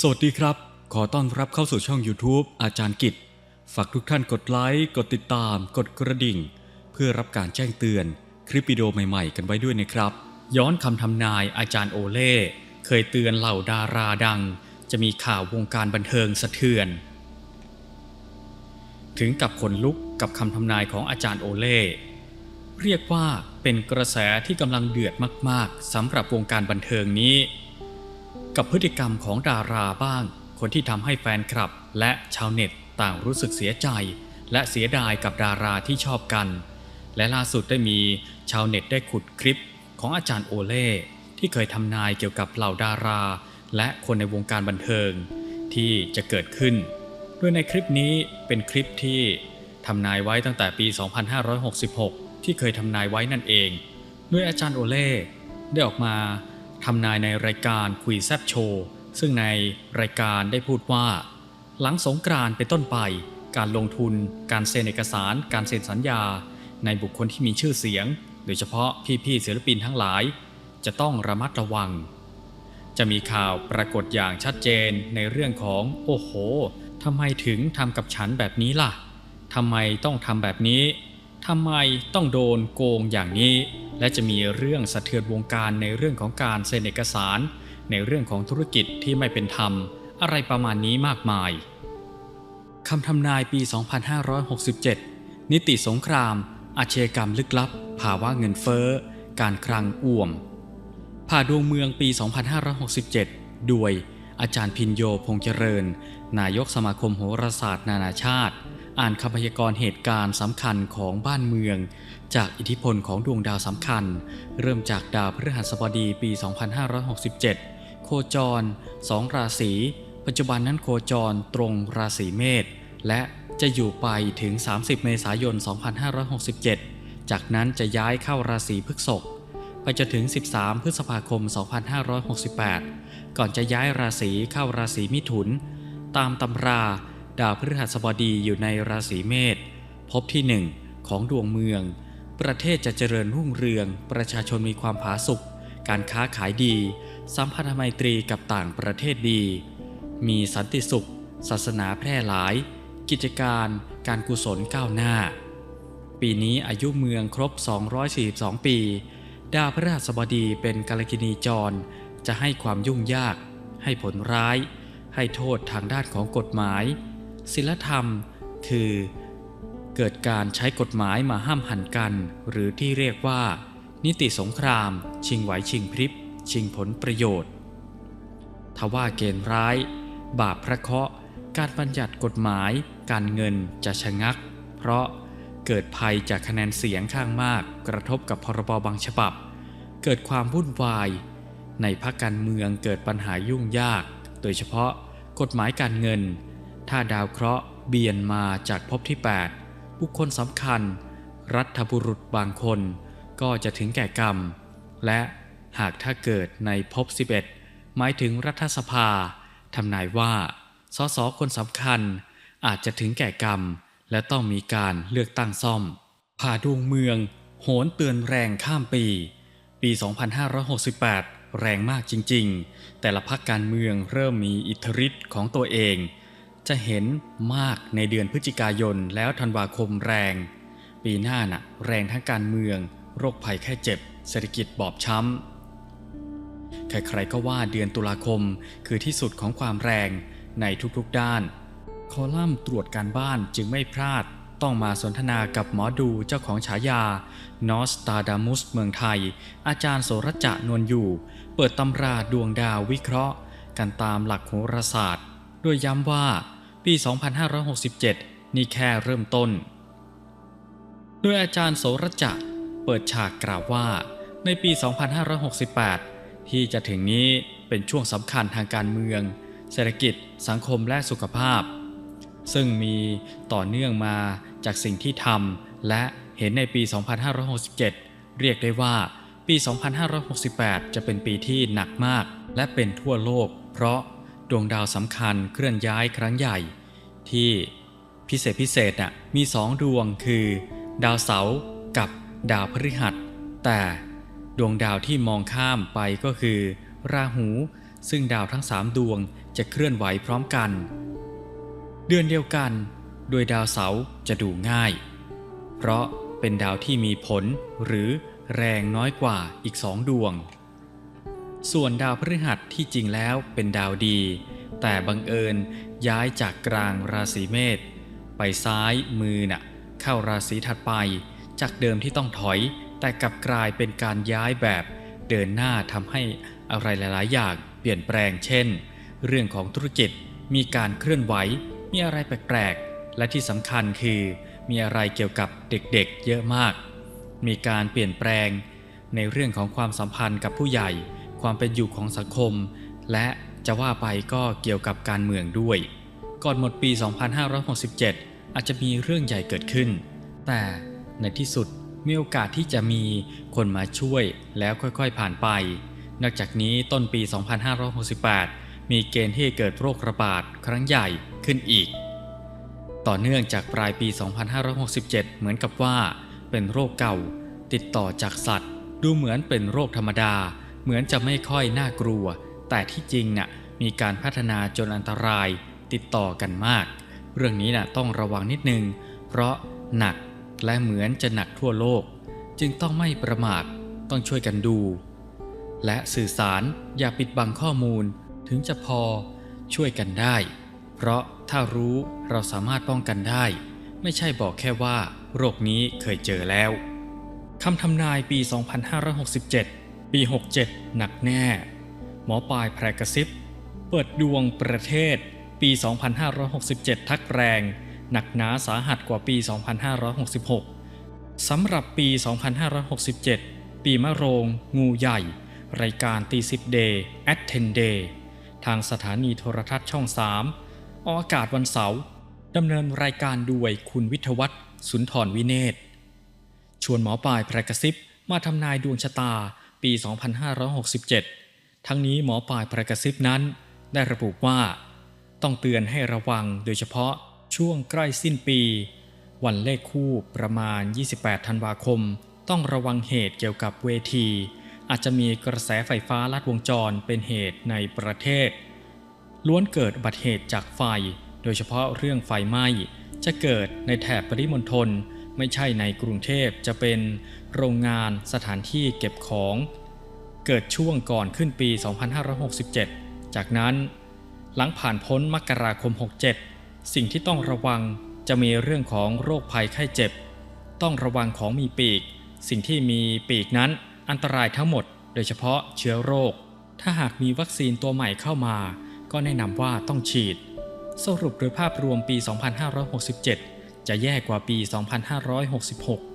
สวัสดีครับ ขอต้อนรับเข้าสู่ช่อง YouTube อาจารย์กิจ ฝากทุกท่านกดไลค์ กดติดตาม กดกระดิ่ง เพื่อรับการแจ้งเตือน คลิปวิดีโอใหม่ๆ กันไว้ด้วยนะครับ ย้อนคำทำนายอาจารย์โอเล่เคยเตือนเหล่าดาราดัง จะมีข่าววงการบันเทิงสะเทือน ถึงกับขนลุกกับคำทำนายของอาจารย์โอเล่เรียกว่าเป็นกระแสที่กำลังเดือดมากๆสำหรับวงการบันเทิงนี้ กับพฤติกรรมของดาราบ้าง คนที่ทำให้แฟนคลับ และชาวเน็ตต่างรู้สึกเสียใจ และเสียดายกับดาราที่ชอบกัน และล่าสุดได้มีชาวเน็ตได้ขุดคลิปของอาจารย์โอเล่ที่เคยทำนายเกี่ยวกับเหล่าดารา และคนในวงการบันเทิง ที่จะเกิดขึ้น โดยในคลิปนี้เป็นคลิปที่ทำนายไว้ตั้งแต่ปี 2566 ที่เคยทำนายไว้นั่นเองโดยอาจารย์โอเล่ได้ออกมา ทำนายในรายการคุยแซบโชว์ซึ่งในรายการได้พูดว่า หลังสงกรานต์เป็นต้นไป การลงทุน การเซ็นเอกสาร การเซ็นสัญญา ในบุคคลที่มีชื่อเสียง โดยเฉพาะพี่ๆศิลปินทั้งหลาย จะต้องระมัดระวัง จะมีข่าวปรากฏอย่างชัดเจนในเรื่องของ โอ้โหทำไมถึงทำกับฉันแบบนี้ล่ะทำไมต้องทำแบบนี้ ทำไมต้องโดนโกงอย่างนี้ และจะมีเรื่องสะเทือนวงการในเรื่องของการเซ็นเอกสาร ในเรื่องของธุรกิจที่ไม่เป็นธรรม อะไรประมาณนี้มากมายคำทำนายปี 2567 นิติสงคราม อาชญากรรมลึกลับ ภาวะเงินเฟ้อ การคลังอ่วม ผ่าดวงเมืองปี 2567 ด้วย อาจารย์พินโยพงเจริญ นายกสมาคมโหราศาสตร์นานาชาติ อ่านคำพยากรณ์เหตุการณ์สำคัญของบ้านเมือง จากอิทธิพลของดวงดาวสำคัญ เริ่มจากดาวพฤหัสบดีปี 2567 โคจร 2 ราศี ปัจจุบันนั้นโคจรตรงราศีเมษและจะอยู่ไปถึง 30 เมษายน 2567 จากนั้นจะย้ายเข้าราศีพฤษภไปจนถึง 13 พฤษภาคม 2568 ก่อนจะย้ายราศีเข้าราศีมิถุน ตามตำราดาวพฤหัสบดีอยู่ในราศีเมษพบที่หนึ่งของดวงเมือง ประเทศจะเจริญรุ่งเรือง ประชาชนมีความผาสุกการค้าขายดี สัมพันธไมตรีกับต่างประเทศดี มีสันติสุข ศาสนาแพร่หลาย กิจการการกุศลก้าวหน้า ปีนี้อายุเมืองครบ 242 ปี ดาวพฤหัสบดีเป็นกาลกินีจร จะให้ความยุ่งยาก ให้ผลร้าย ให้โทษทางด้านของกฎหมายศิลธรรม คือ เกิดการใช้กฎหมายมาห้ามหันกัน หรือที่เรียกว่า นิติสงคราม ชิงไหวชิงพริบ ชิงผลประโยชน์ ทว่าเกณฑ์ร้าย บาปพระเคาะ การบัญญัติกฎหมาย การเงินจะชะงัก เพราะเกิดภัยจากคะแนนเสียงข้างมาก กระทบกับพรบ บางฉบับ เกิดความวุ่นวาย ในภาคการเมืองเกิดปัญหายุ่งยาก โดยเฉพาะกฎหมายการเงิน ถ้าดาวเคราะห์เบียนมาจากภพที่ 8 บุคคลสำคัญ รัฐบุรุษบางคน ก็จะถึงแก่กรรม และหากถ้าเกิดในภพ 11 หมายถึงรัฐสภาทำนายว่าสสคนสำคัญอาจจะถึงแก่กรรม และต้องมีการเลือกตั้งซ่อม ผ่าดวงเมือง โหนเตือนแรงข้ามปี ปี 2568 แรงมากจริงๆ แต่ละพักการเมืองเริ่มมีอิทธิฤทธิ์ของตัวเอง จะเห็นมากในเดือนพฤศจิกายนแล้วธันวาคมแรง ปีหน้าน่ะแรงทั้งการเมือง โรคภัยแค่เจ็บ เศรษฐกิจบอบช้ำ ใครๆก็ว่าเดือนตุลาคมคือที่สุดของความแรงในทุกๆด้าน คอลัมน์ตรวจการบ้านจึงไม่พลาด ต้องมาสนทนากับหมอดูเจ้าของฉายานอสตาดามุสเมืองไทย อาจารย์โสรจะนวลอยู่ เปิดตำราดวงดาววิเคราะห์ กันตามหลักโหราศาสตร์โดยย้ำว่าปี 2567 นี่แค่เริ่มต้น โดยอาจารย์โสรจะเปิดฉากกล่าวว่า ในปี 2568 ที่จะถึงนี้เป็นช่วงสำคัญทางการเมือง เศรษฐกิจ สังคมและสุขภาพ ซึ่งมีต่อเนื่องมาจากสิ่งที่ทำและเห็นในปี 2567 เรียกได้ว่าปี 2568 จะเป็นปีที่หนักมาก และเป็นทั่วโลก เพราะดวงดาวสำคัญเคลื่อนย้ายครั้งใหญ่ ที่พิเศษพิเศษน่ะมีสองดวงคือ ดาวเสาร์กับดาวพฤหัส แต่ดวงดาวที่มองข้ามไปก็คือ ราหู ซึ่งดาวทั้งสามดวงจะเคลื่อนไหวพร้อมกัน เดือนเดียวกัน โดยดาวเสาร์จะดูง่าย เพราะเป็นดาวที่มีผลหรือแรงน้อยกว่าอีกสองดวง ส่วนดาวพฤหัสที่จริงแล้วเป็นดาวดี แต่บังเอิญย้ายจากกลางราศีเมษไปซ้ายมือน่ะเข้าราศีถัดไป จากเดิมที่ต้องถอย แต่กลับกลายเป็นการย้ายแบบเดินหน้าทำให้อะไรหลาย ๆ อย่างเปลี่ยนแปลงเช่น เรื่องของธุรกิจมีการเคลื่อนไหว มีอะไรแปลกๆ และที่สำคัญคือมีอะไรเกี่ยวกับเด็กๆ เยอะมาก มีการเปลี่ยนแปลง ในเรื่องของความสัมพันธ์กับผู้ใหญ่ ความเป็นอยู่ของสังคม และจะว่าไปก็เกี่ยวกับการเมืองด้วย ก่อนหมดปี 2567 อาจจะมีเรื่องใหญ่เกิดขึ้น แต่ในที่สุดมีโอกาสที่จะมีคนมาช่วยแล้วค่อยๆผ่านไป นอกจากนี้ต้นปี 2568 มีเกณฑ์ที่เกิดโรคระบาดครั้งใหญ่ ขึ้นอีก ต่อเนื่องจากปลายปี 2567 เหมือนกับว่า เป็นโรคเก่า ติดต่อจากสัตว์ ดูเหมือนเป็นโรคธรรมดา เหมือนจะไม่ค่อยน่ากลัว แต่ที่จริงน่ะมีการพัฒนาจนอันตรายติดต่อกันมาก เรื่องนี้น่ะต้องระวังนิดนึง เพราะหนักและเหมือนจะหนักทั่วโลก จึงต้องไม่ประมาทต้องช่วยกันดู และสื่อสารอย่าปิดบังข้อมูลถึงจะพอช่วยกันได้ เพราะถ้ารู้เราสามารถป้องกันได้ ไม่ใช่บอกแค่ว่า โรคนี้เคยเจอแล้วคำทำนายปี 2567 ปี 67 หนักแน่ หมอปลายแพรกระซิบ เปิดดวงประเทศ ปี 2567 ทักแรง หนักหนาสาหัสกว่าปี 2566 สำหรับปี 2567 ปีมะโรง งูใหญ่ รายการตีสิบเดย์แอดเทนเดย์ทางสถานีโทรทัศน์ช่อง 3 ออกอากาศวันเสาร์ดำเนินรายการด้วยคุณวิทวัฒน์สุนทรวิเนศชวนหมอปลายแพรกระซิบมาทำนายดวงชะตาปี 2567 ทั้งนี้หมอปลายแพรกระซิบนั้น ได้ระบุว่า ต้องเตือนให้ระวังโดยเฉพาะช่วงใกล้สิ้นปี วันเลขคู่ประมาณ 28 ธันวาคม ต้องระวังเหตุเกี่ยวกับเวที อาจจะมีกระแสไฟฟ้าลัดวงจรเป็นเหตุในประเทศ ล้วนเกิดอุบัติเหตุจากไฟ โดยเฉพาะเรื่องไฟไหม้ จะเกิดในแถบปริมณฑลไม่ใช่ในกรุงเทพจะเป็นโรงงานสถานที่เก็บของ เกิดช่วงก่อนขึ้นปี 2567 จากนั้น หลังผ่านพ้นมกราคม 67 สิ่งที่ต้องระวังจะมีเรื่องของโรคภัยไข้เจ็บ ต้องระวังของมีปีก สิ่งที่มีปีกนั้นอันตรายทั้งหมด โดยเฉพาะเชื้อโรค ถ้าหากมีวัคซีนตัวใหม่เข้ามา ก็แนะนำว่าต้องฉีด สรุปโดยภาพรวมปี 2567 จะแย่กว่าปี 2566